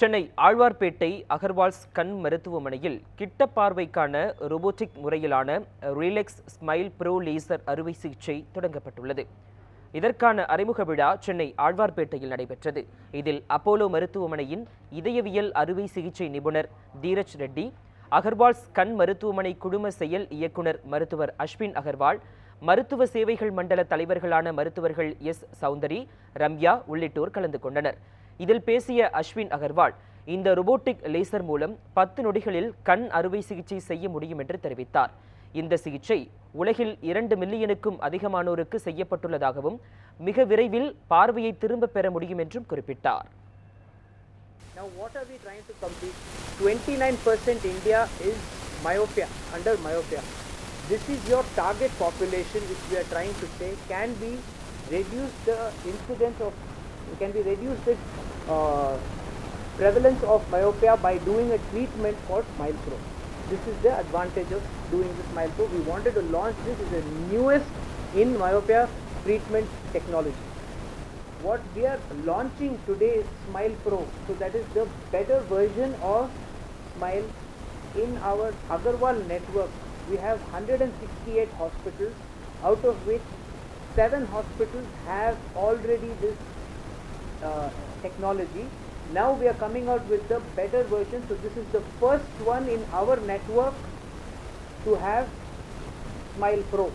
சென்னை ஆழ்வார்பேட்டை அகர்வால்ஸ் கண் மருத்துவமனையில் கிட்ட பார்வைக்கான ரோபோட்டிக் முறையிலான ரிலெக்ஸ் ஸ்மைல் ப்ரோ லேசர் அறுவை சிகிச்சை தொடங்கப்பட்டுள்ளது. இதற்கான அறிமுக விழா சென்னை ஆழ்வார்பேட்டையில் நடைபெற்றது. இதில் அப்போலோ மருத்துவமனையின் இதயவியல் அறுவை சிகிச்சை நிபுணர் தீரஜ் ரெட்டி அகர்வால்ஸ் கண் மருத்துவமனை குழும செயல் இயக்குனர் மருத்துவர் அஸ்வின் அகர்வால் மருத்துவ சேவைகள் மண்டல தலைவர்களான மருத்துவர்கள் எஸ் சௌந்தரி ரம்யா உள்ளிட்டோர் கலந்து கொண்டனர். இதில் பேசிய அஸ்வின் அகர்வால் இந்த ரோபோட்டிக் லேசர் மூலம் பத்து நொடிகளில் கண் அறுவை சிகிச்சை செய்ய முடியும் என்று தெரிவித்தார் இந்த சிகிச்சை உலகில் இரண்டு மில்லியனுக்கும் அதிகமானோருக்கு செய்யப்பட்டுள்ளதாகவும் மிக விரைவில் பார்வையை திரும்ப பெற முடியும் என்றும் குறிப்பிட்டார் Now, what are we trying to complete? 29% India is myopia, under myopia. This is your target population, which we are trying to say can be reduce the incidence of, can be reduce the uh, prevalence of myopia by doing a treatment called Smile Pro. This is the advantage of doing the Smile Pro. We wanted to launch this as the newest in myopia treatment technology what we are launching today is Smile Pro. So that is the better version of Smile. In our Agarwal network, we have 168 hospitals, out of which seven hospitals have already this uh, technology. Now we are coming out with the better version. So this is the first one in our network to have Smile Pro.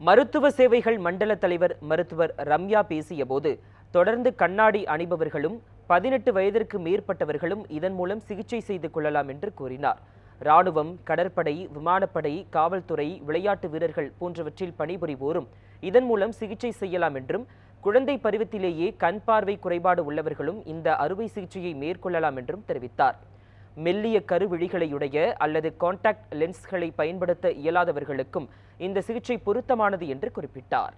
மருத்துவ சேவைகள் மண்டல தலைவர் மருத்துவர் ரம்யா பேசியபோது தொடர்ந்து கண்ணாடி அணிபவர்களும் பதினெட்டு வயதிற்கு மேற்பட்டவர்களும் இதன் மூலம் சிகிச்சை செய்து கொள்ளலாம் என்று கூறினார் ராணுவம் கடற்படை விமானப்படை காவல்துறை விளையாட்டு வீரர்கள் போன்றவற்றில் பணிபுரிவோரும் இதன் மூலம் சிகிச்சை செய்யலாம் என்றும் குழந்தை பருவத்திலேயே கண் பார்வை குறைபாடு உள்ளவர்களும் இந்த அறுவை சிகிச்சையை மேற்கொள்ளலாம் என்றும் தெரிவித்தார். மெல்லிய கருவிழிகளையுடைய அல்லது காண்டாக்ட் லென்ஸ்களை பயன்படுத்த இயலாதவர்களுக்கும் இந்த சிகிச்சை பொருத்தமானது என்று குறிப்பிட்டார்.